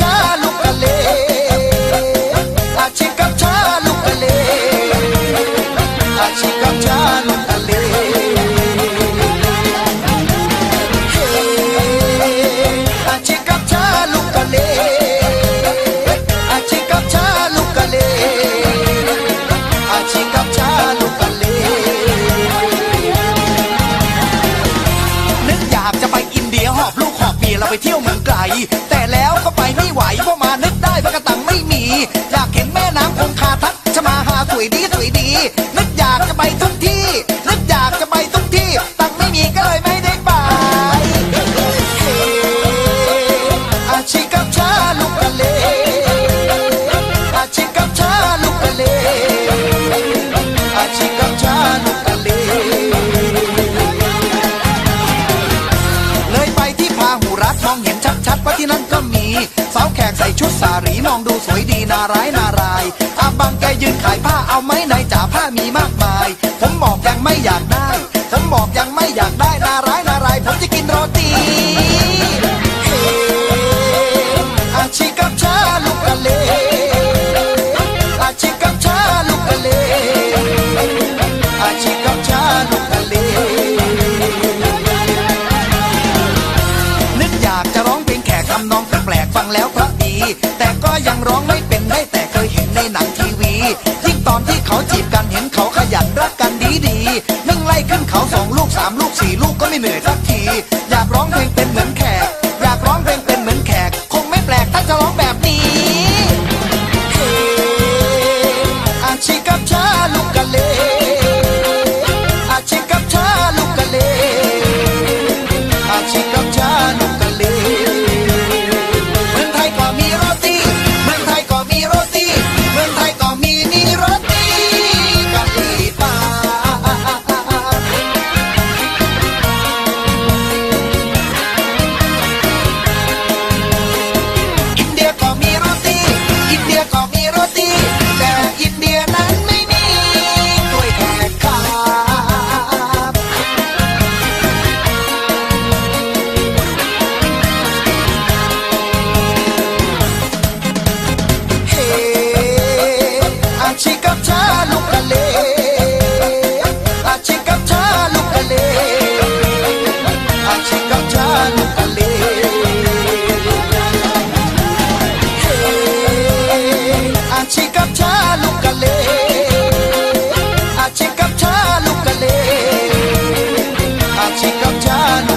చాలు కలే అచికం చాలు కలే అచికం చాలు కలే అచికం చాలు కలే అచికం చాలు కలే అచికం చాలు కలే นึกอยากจะไปอินเดียหอบลูกหอบเมียเราไปเที่ยวเมืองไกลแต่แล้ว อยากเห็นแม่น้ำคงคาทัศชมาหาสวยดีสวยดี นึกอยากจะไปทุกที่ นึกอยากจะไปทุกที่ ตังไม่มีก็เลยไม่ได้ไปเฮ้อาชีกับชาลูกทะเลอาชีกับชาลูกทะเลอาชีกับชาลูกทะเลเลยไปที่พาหูรัฐมองเห็นชัดๆว่าที่นั่นก็ ใส่ชุดสารีมองดูสวยดีนาร้ายนารายอาบังแกยืนขายผ้าเอาไหมในจ่าผ้ามีมากมาย ผมบอกยังไม่อยากได้ ผมบอกยังไม่อยากได้นาร้ายนารายผมจะกินโรตีเฮ้อาชีกับชาลูกทะเลอาชีกับชาลูกทะเลอาชีกับชาลูกทะเลนึกอยากจะร้องเพลงแขกทำนองแปลกๆฟังแล้วเพราะ แต่ก็ยังร้องไม่เป็นได้แต่เคยเห็นในหนังทีวี ยิ่งตอนที่เขาจีบกันเห็นเขาขยันรักกันดีดีนึ่งไล่ขึ้นเขาสองลูกสามลูกสี่ลูกก็ไม่เหนื่อยสักที อยากร้องเพลงเป็นเหมือนแขก ya no